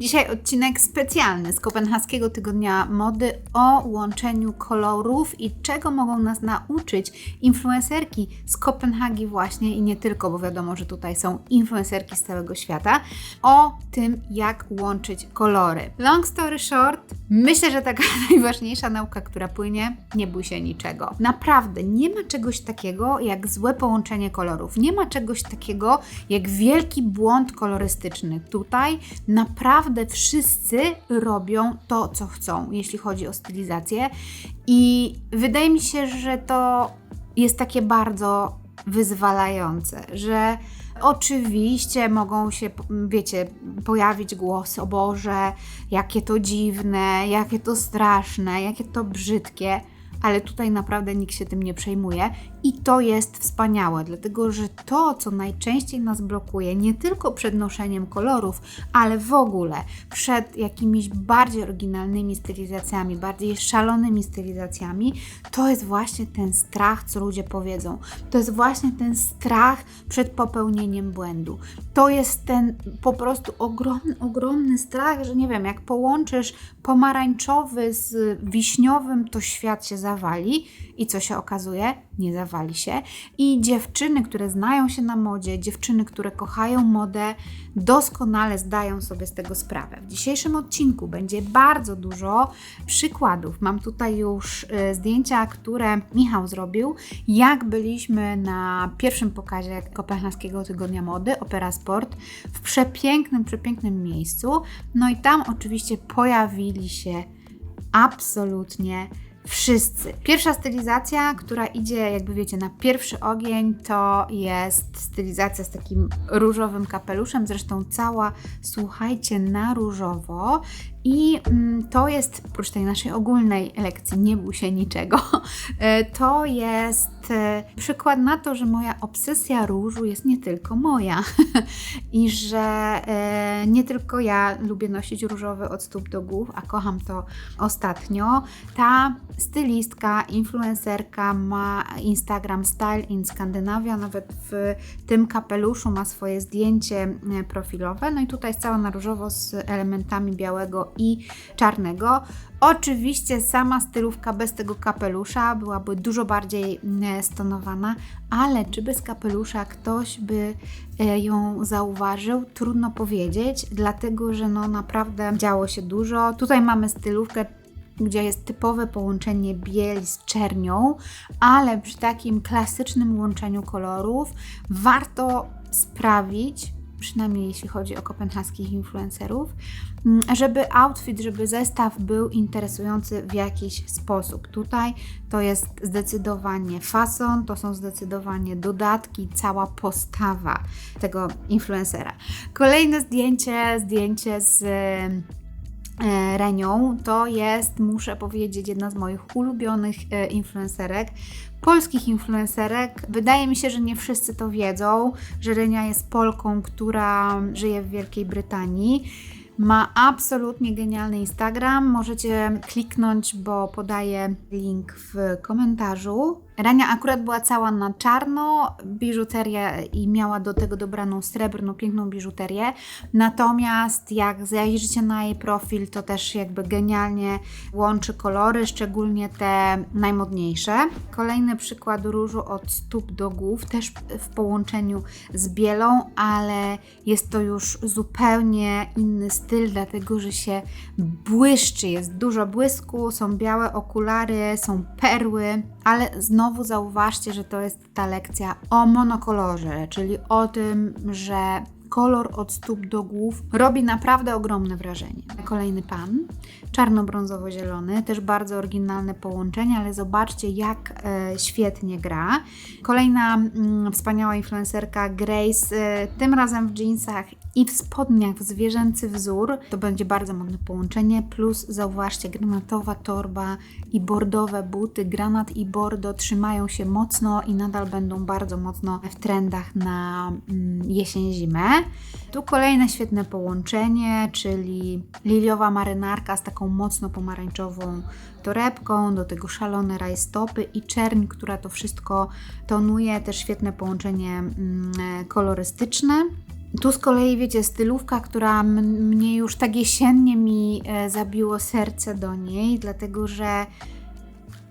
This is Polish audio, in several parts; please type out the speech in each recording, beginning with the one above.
Dzisiaj odcinek specjalny z Kopenhaskiego Tygodnia Mody o łączeniu kolorów i czego mogą nas nauczyć influencerki z Kopenhagi właśnie i nie tylko, bo wiadomo, że tutaj są influencerki z całego świata, o tym jak łączyć kolory. Long story short, myślę, że taka najważniejsza nauka, która płynie, nie bój się niczego. Naprawdę, nie ma czegoś takiego jak złe połączenie kolorów. Nie ma czegoś takiego jak wielki błąd kolorystyczny. Tutaj naprawdę wszyscy robią to, co chcą, jeśli chodzi o stylizację. I wydaje mi się, że to jest takie bardzo wyzwalające, że oczywiście mogą się, wiecie, pojawić głosy, o Boże, jakie to dziwne, jakie to straszne, jakie to brzydkie ale tutaj naprawdę nikt się tym nie przejmuje i to jest wspaniałe, dlatego że to, co najczęściej nas blokuje, nie tylko przed noszeniem kolorów, ale w ogóle przed jakimiś bardziej oryginalnymi stylizacjami, bardziej szalonymi stylizacjami, to jest właśnie ten strach, co ludzie powiedzą. To jest właśnie ten strach przed popełnieniem błędu. To jest ten po prostu ogromny, ogromny strach, że nie wiem, jak połączysz pomarańczowy z wiśniowym, to świat się zawali i co się okazuje? Nie zawali się. I dziewczyny, które znają się na modzie, dziewczyny, które kochają modę, doskonale zdają sobie z tego sprawę. W dzisiejszym odcinku będzie bardzo dużo przykładów. Mam tutaj już y, zdjęcia, które Michał zrobił, jak byliśmy na pierwszym pokazie Kopenhaskiego Tygodnia Mody, Opera Sport, w przepięknym, przepięknym miejscu. No i tam oczywiście pojawili się absolutnie wszyscy. Pierwsza stylizacja, która idzie, jakby wiecie, na pierwszy ogień, to jest stylizacja z takim różowym kapeluszem. Zresztą cała, słuchajcie, na różowo. I mm, to jest, oprócz tej naszej ogólnej lekcji, nie bój się niczego, e, to jest e, przykład na to, że moja obsesja różu jest nie tylko moja i że e, nie tylko ja lubię nosić różowy od stóp do głów, a kocham to ostatnio. Ta stylistka, influencerka ma Instagram Style in Scandinavia, nawet w tym kapeluszu ma swoje zdjęcie profilowe. No i tutaj jest cała na różowo z elementami białego i czarnego. Oczywiście sama stylówka bez tego kapelusza byłaby dużo bardziej mm, stonowana, ale czy bez kapelusza ktoś by e, ją zauważył? Trudno powiedzieć, dlatego że no naprawdę działo się dużo. Tutaj mamy stylówkę gdzie jest typowe połączenie bieli z czernią, ale przy takim klasycznym łączeniu kolorów warto sprawić, przynajmniej jeśli chodzi o kopenhaskich influencerów, mm, żeby outfit, żeby zestaw był interesujący w jakiś sposób. Tutaj to jest zdecydowanie fason, to są zdecydowanie dodatki, cała postawa tego influencera. Kolejne zdjęcie, zdjęcie z Renią to jest, muszę powiedzieć, jedna z moich ulubionych e, influencerek, polskich influencerek. Wydaje mi się, że nie wszyscy to wiedzą, że Renia jest Polką, która żyje w Wielkiej Brytanii. Ma absolutnie genialny Instagram. Możecie kliknąć, bo podaję link w komentarzu. Rania akurat była cała na czarno, biżuterię i miała do tego dobraną srebrną, piękną biżuterię. Natomiast jak zajrzycie na jej profil, to też jakby genialnie łączy kolory, szczególnie te najmodniejsze. Kolejny przykład różu od stóp do głów, też w połączeniu z bielą, ale jest to już zupełnie inny styl, dlatego że się błyszczy, jest dużo błysku, są białe okulary, są perły, ale znowu zauważcie, że to jest ta lekcja o monokolorze, czyli o tym, że kolor od stóp do głów robi naprawdę ogromne wrażenie. Kolejny pan, czarno-brązowo-zielony, też bardzo oryginalne połączenie, ale zobaczcie, jak e, świetnie gra. Kolejna mm, wspaniała influencerka Grace, e, tym razem w jeansach i w spodniach w zwierzęcy wzór. To będzie bardzo modne połączenie, plus zauważcie, granatowa torba i bordowe buty. Granat i bordo trzymają się mocno i nadal będą bardzo mocno w trendach na mm, jesień-zimę. Tu kolejne świetne połączenie, czyli liliowa marynarka z taką mocno pomarańczową torebką, do tego szalone rajstopy i czerń, która to wszystko tonuje. Też świetne połączenie mm, kolorystyczne. Tu z kolei, wiecie, stylówka, która mnie już tak jesiennie mi e, zabiło serce do niej, dlatego że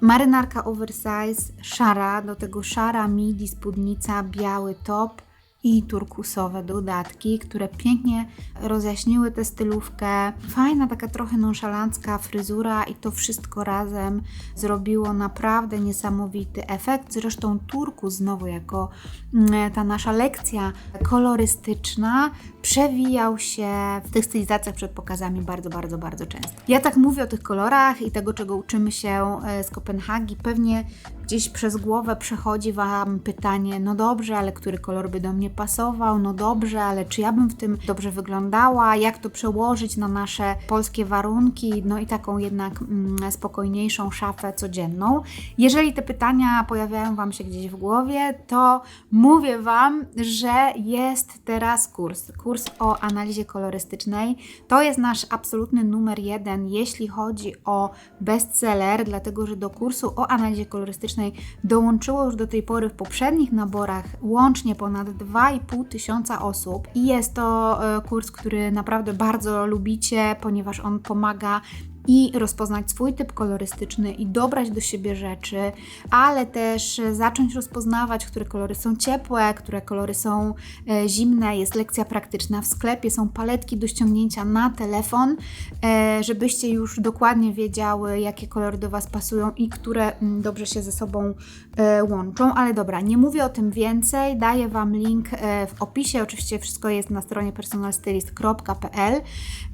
marynarka oversize, szara, do tego szara midi, spódnica, biały top i turkusowe dodatki, które pięknie rozjaśniły tę stylówkę. Fajna, taka trochę nonszalancka fryzura i to wszystko razem zrobiło naprawdę niesamowity efekt. Zresztą turkus znowu jako mm, ta nasza lekcja kolorystyczna przewijał się w tych stylizacjach przed pokazami bardzo, bardzo, bardzo często. Ja tak mówię o tych kolorach i tego, czego uczymy się e, z Kopenhagi. Pewnie gdzieś przez głowę przechodzi Wam pytanie, no dobrze, ale który kolor by do mnie pasował? No dobrze, ale czy ja bym w tym dobrze wyglądała? Jak to przełożyć na nasze polskie warunki? No i taką jednak mm, spokojniejszą szafę codzienną. Jeżeli te pytania pojawiają Wam się gdzieś w głowie, to mówię Wam, że jest teraz kurs. Kurs o analizie kolorystycznej. To jest nasz absolutny numer jeden, jeśli chodzi o bestseller, dlatego że do kursu o analizie kolorystycznej dołączyło już do tej pory w poprzednich naborach łącznie ponad 2,5 tysiąca osób. I jest to e, kurs, który naprawdę bardzo lubicie, ponieważ on pomaga i rozpoznać swój typ kolorystyczny i dobrać do siebie rzeczy, ale też zacząć rozpoznawać, które kolory są ciepłe, które kolory są e, zimne. Jest lekcja praktyczna w sklepie, są paletki do ściągnięcia na telefon, e, żebyście już dokładnie wiedziały, jakie kolory do Was pasują i które mm, dobrze się ze sobą e, łączą. Ale dobra, nie mówię o tym więcej, daję Wam link w opisie. Oczywiście wszystko jest na stronie personalstylist.pl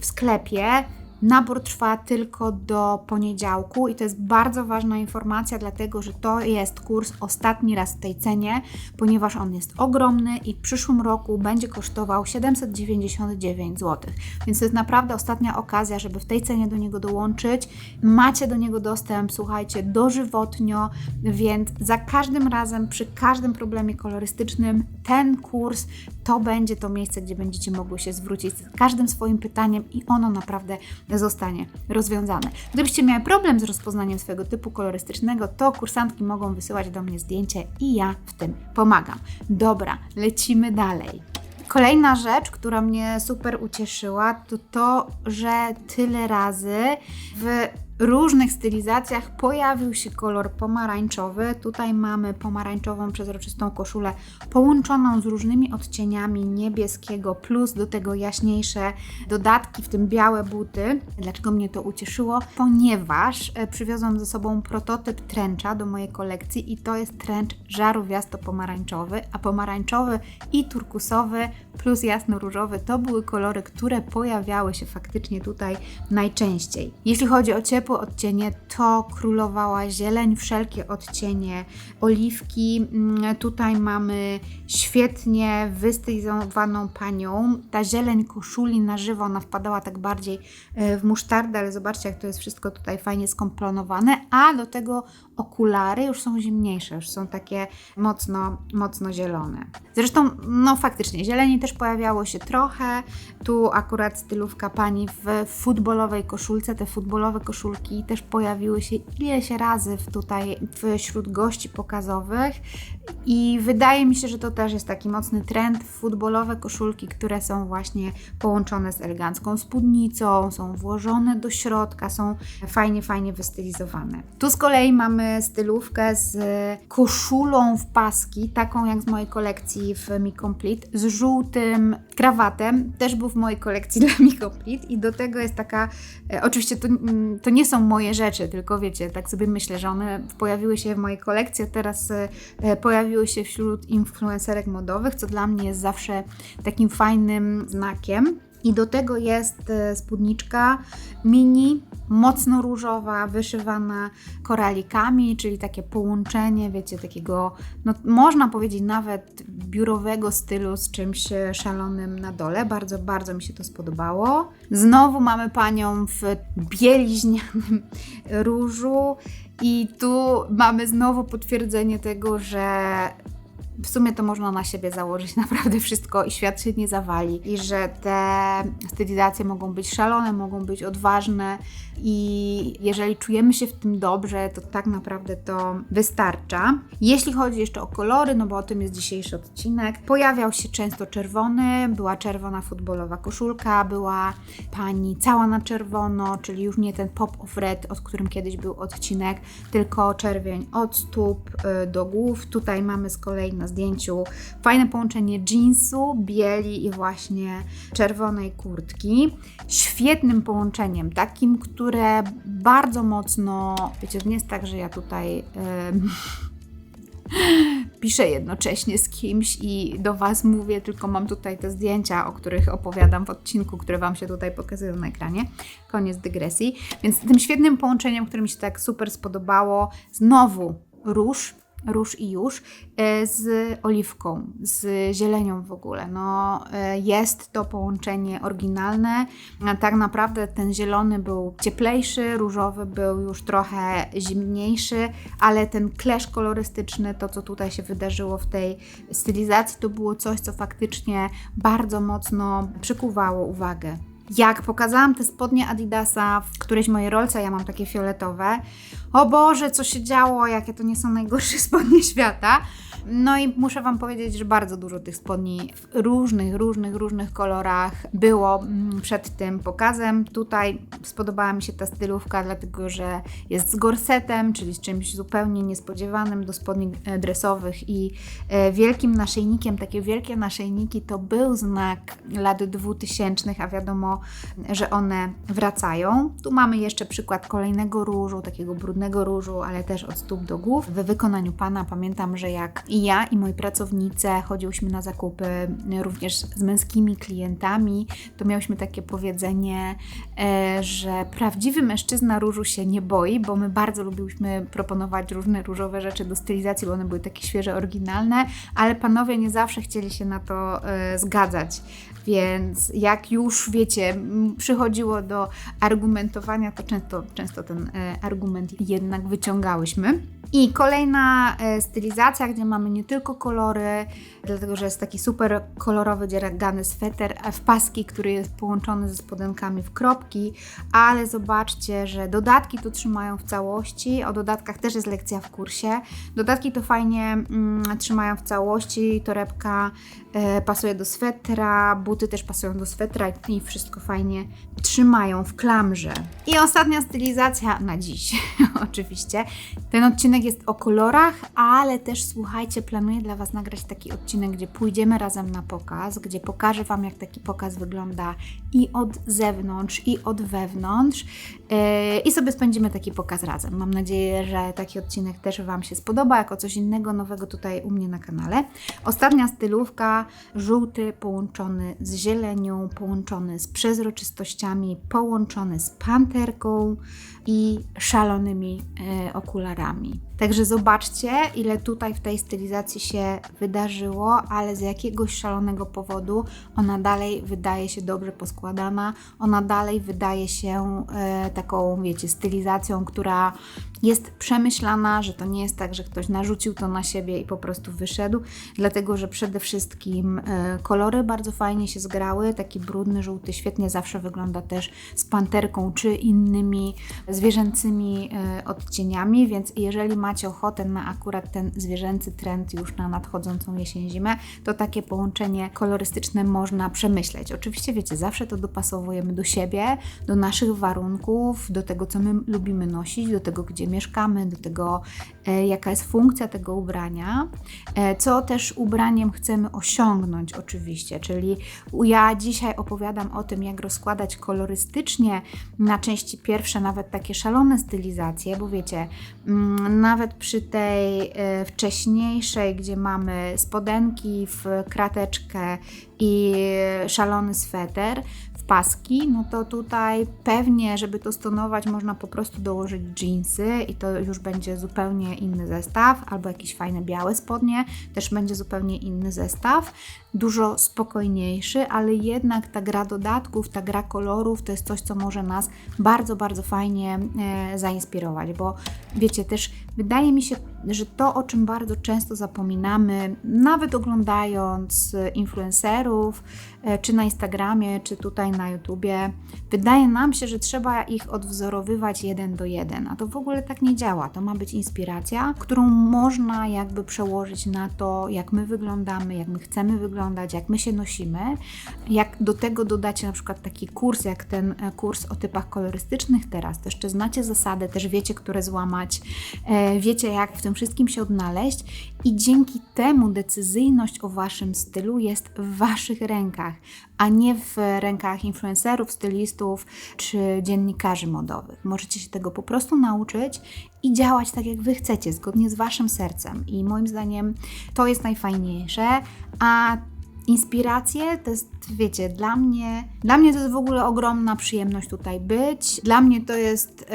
w sklepie. Nabór trwa tylko do poniedziałku i to jest bardzo ważna informacja, dlatego że to jest kurs ostatni raz w tej cenie, ponieważ on jest ogromny i w przyszłym roku będzie kosztował 799 zł. Więc to jest naprawdę ostatnia okazja, żeby w tej cenie do niego dołączyć. Macie do niego dostęp, słuchajcie, dożywotnio, więc za każdym razem, przy każdym problemie kolorystycznym, ten kurs to będzie to miejsce, gdzie będziecie mogły się zwrócić z każdym swoim pytaniem i ono naprawdę zostanie rozwiązane. Gdybyście miały problem z rozpoznaniem swojego typu kolorystycznego, to kursantki mogą wysyłać do mnie zdjęcie i ja w tym pomagam. Dobra, lecimy dalej. Kolejna rzecz, która mnie super ucieszyła, to to, że tyle razy w różnych stylizacjach pojawił się kolor pomarańczowy. Tutaj mamy pomarańczową przezroczystą koszulę połączoną z różnymi odcieniami niebieskiego, plus do tego jaśniejsze dodatki, w tym białe buty. Dlaczego mnie to ucieszyło? Ponieważ e, przywiozłam ze sobą prototyp trencha do mojej kolekcji i to jest trench żarówiasto-pomarańczowy, a pomarańczowy i turkusowy plus jasno-różowy to były kolory, które pojawiały się faktycznie tutaj najczęściej. Jeśli chodzi o ciepło, ciepłe odcienie to królowała zieleń, wszelkie odcienie oliwki. Mm, tutaj mamy świetnie wystylizowaną panią. Ta zieleń koszuli na żywo, ona wpadała tak bardziej e, w musztardę, ale zobaczcie jak to jest wszystko tutaj fajnie skomponowane, a do tego okulary już są zimniejsze, już są takie mocno, mocno zielone. Zresztą, no faktycznie, zieleni też pojawiało się trochę. Tu akurat stylówka pani w futbolowej koszulce, te futbolowe koszulki też pojawiły się ileś razy tutaj wśród gości pokazowych i wydaje mi się, że to też jest taki mocny trend. Futbolowe koszulki, które są właśnie połączone z elegancką spódnicą, są włożone do środka, są fajnie, fajnie wystylizowane. Tu z kolei mamy stylówkę z koszulą w paski, taką jak z mojej kolekcji w Mi Complete, z żółtym krawatem, też był w mojej kolekcji dla Mi Complete i do tego jest taka, e, oczywiście to, mm, to nie są moje rzeczy, tylko wiecie, tak sobie myślę, że one pojawiły się w mojej kolekcji, a teraz e, pojawiły się wśród influencerek modowych, co dla mnie jest zawsze takim fajnym znakiem. I do tego jest e, spódniczka mini, mocno różowa, wyszywana koralikami, czyli takie połączenie, wiecie, takiego, no można powiedzieć nawet biurowego stylu z czymś e, szalonym na dole. Bardzo, bardzo mi się to spodobało. Znowu mamy panią w bieliźnianym różu i tu mamy znowu potwierdzenie tego, że w sumie to można na siebie założyć naprawdę wszystko i świat się nie zawali. I że te stylizacje mogą być szalone, mogą być odważne i jeżeli czujemy się w tym dobrze, to tak naprawdę to wystarcza. Jeśli chodzi jeszcze o kolory, no bo o tym jest dzisiejszy odcinek, pojawiał się często czerwony, była czerwona futbolowa koszulka, była pani cała na czerwono, czyli już nie ten pop of red, o którym kiedyś był odcinek, tylko czerwień od stóp y, do głów. Tutaj mamy z kolei na zdjęciu fajne połączenie jeansu, bieli i właśnie czerwonej kurtki. Świetnym połączeniem, takim, które bardzo mocno, wiecie, nie jest tak, że ja tutaj. piszę jednocześnie z kimś i do Was mówię, tylko mam tutaj te zdjęcia, o których opowiadam w odcinku, które Wam się tutaj pokazują na ekranie. Koniec dygresji. Więc tym świetnym połączeniem, które mi się tak super spodobało, znowu róż, róż i już, e, z oliwką, z zielenią w ogóle. No, e, jest to połączenie oryginalne. Tak naprawdę ten zielony był cieplejszy, różowy był już trochę zimniejszy, ale ten klesz kolorystyczny, to co tutaj się wydarzyło w tej stylizacji, to było coś, co faktycznie bardzo mocno przykuwało uwagę. Jak pokazałam te spodnie Adidasa w którejś mojej rolce, ja mam takie fioletowe. O Boże, co się działo, jakie to nie są najgorsze spodnie świata. No i muszę Wam powiedzieć, że bardzo dużo tych spodni w różnych, różnych, różnych kolorach było mm, przed tym pokazem. Tutaj spodobała mi się ta stylówka, dlatego że jest z gorsetem, czyli z czymś zupełnie niespodziewanym do spodni e, dresowych i e, wielkim naszyjnikiem. Takie wielkie naszyjniki to był znak lat 2000, a wiadomo, że one wracają. Tu mamy jeszcze przykład kolejnego różu, takiego brudnego różu, ale też od stóp do głów. W wykonaniu pana pamiętam, że jak i ja, i moi pracownicy chodziłyśmy na zakupy również z męskimi klientami, to miałyśmy takie powiedzenie, e, że prawdziwy mężczyzna różu się nie boi, bo my bardzo lubiłyśmy proponować różne różowe rzeczy do stylizacji, bo one były takie świeże, oryginalne, ale panowie nie zawsze chcieli się na to e, zgadzać. Więc jak już wiecie, przychodziło do argumentowania, to często, często ten e, argument jednak wyciągałyśmy. I kolejna e, stylizacja, gdzie mamy nie tylko kolory, dlatego że jest taki super kolorowy dziergany sweter w paski, który jest połączony ze spodenkami w kropki, ale zobaczcie, że dodatki tu trzymają w całości. O dodatkach też jest lekcja w kursie. Dodatki to fajnie mm, trzymają w całości, torebka e, pasuje do swetra, buty też pasują do swetra i wszystko fajnie trzymają w klamrze. I ostatnia stylizacja na dziś, oczywiście. Ten odcinek jest o kolorach, ale też słuchajcie, planuję dla Was nagrać taki odcinek, gdzie pójdziemy razem na pokaz, gdzie pokażę Wam, jak taki pokaz wygląda i od zewnątrz, i od wewnątrz. Yy, I sobie spędzimy taki pokaz razem. Mam nadzieję, że taki odcinek też Wam się spodoba, jako coś innego, nowego tutaj u mnie na kanale. Ostatnia stylówka, żółty połączony z zielenią, połączony z przezroczystościami, połączony z panterką i szalonymi e, okularami. Także zobaczcie, ile tutaj w tej stylizacji się wydarzyło, ale z jakiegoś szalonego powodu ona dalej wydaje się dobrze poskładana, ona dalej wydaje się e, taką, wiecie, stylizacją, która jest przemyślana, że to nie jest tak, że ktoś narzucił to na siebie i po prostu wyszedł, dlatego że przede wszystkim e, kolory bardzo fajnie się zgrały. Taki brudny, żółty świetnie zawsze wygląda też z panterką czy innymi zwierzęcymi e, odcieniami, więc jeżeli macie ochotę na akurat ten zwierzęcy trend już na nadchodzącą jesień, zimę, to takie połączenie kolorystyczne można przemyśleć. Oczywiście wiecie, zawsze to dopasowujemy do siebie, do naszych warunków, do tego, co my lubimy nosić, do tego, gdzie mieszkamy, do tego, e, jaka jest funkcja tego ubrania, e, co też ubraniem chcemy osiągnąć, oczywiście. Czyli ja dzisiaj opowiadam o tym, jak rozkładać kolorystycznie na części pierwsze, nawet takie szalone stylizacje, bo wiecie, mm, nawet przy tej e, wcześniejszej, gdzie mamy spodenki w krateczkę, i szalony sweter w paski, no to tutaj pewnie, żeby to stonować, można po prostu dołożyć jeansy i to już będzie zupełnie inny zestaw, albo jakieś fajne białe spodnie, też będzie zupełnie inny zestaw, dużo spokojniejszy, ale jednak ta gra dodatków, ta gra kolorów to jest coś, co może nas bardzo, bardzo fajnie e, zainspirować, bo wiecie, też wydaje mi się, że to, o czym bardzo często zapominamy, nawet oglądając e, influencerów, e, czy na Instagramie, czy tutaj na YouTubie, wydaje nam się, że trzeba ich odwzorowywać jeden do jeden, a to w ogóle tak nie działa. To ma być inspiracja, którą można jakby przełożyć na to, jak my wyglądamy, jak my chcemy wyglądać, jak my się nosimy. Jak do tego dodacie na przykład taki kurs, jak ten e, kurs o typach kolorystycznych teraz, to jeszcze znacie zasady, też wiecie, które złamać, wiecie, jak w tym wszystkim się odnaleźć i dzięki temu decyzyjność o waszym stylu jest w waszych rękach, a nie w rękach influencerów, stylistów czy dziennikarzy modowych. Możecie się tego po prostu nauczyć i działać tak, jak wy chcecie, zgodnie z waszym sercem. I moim zdaniem to jest najfajniejsze, a inspiracje to jest, wiecie, dla mnie, dla mnie to jest w ogóle ogromna przyjemność tutaj być. Dla mnie to jest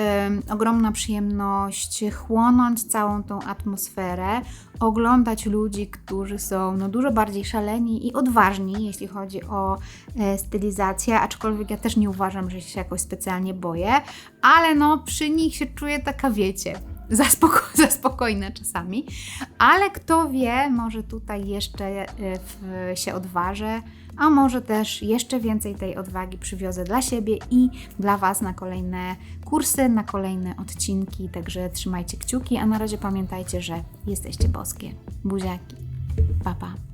ogromna przyjemność chłonąć całą tą atmosferę, oglądać ludzi, którzy są no, dużo bardziej szaleni i odważni, jeśli chodzi o e, stylizację, aczkolwiek ja też nie uważam, że się jakoś specjalnie boję, ale no przy nich się czuję taka, wiecie, za, spoko- za spokojna czasami, ale kto wie, może tutaj jeszcze e, w, się odważę, a może też jeszcze więcej tej odwagi przywiozę dla siebie i dla Was na kolejne kursy, na kolejne odcinki. Także trzymajcie kciuki, a na razie pamiętajcie, że jesteście boskie. Buziaki. Pa, pa.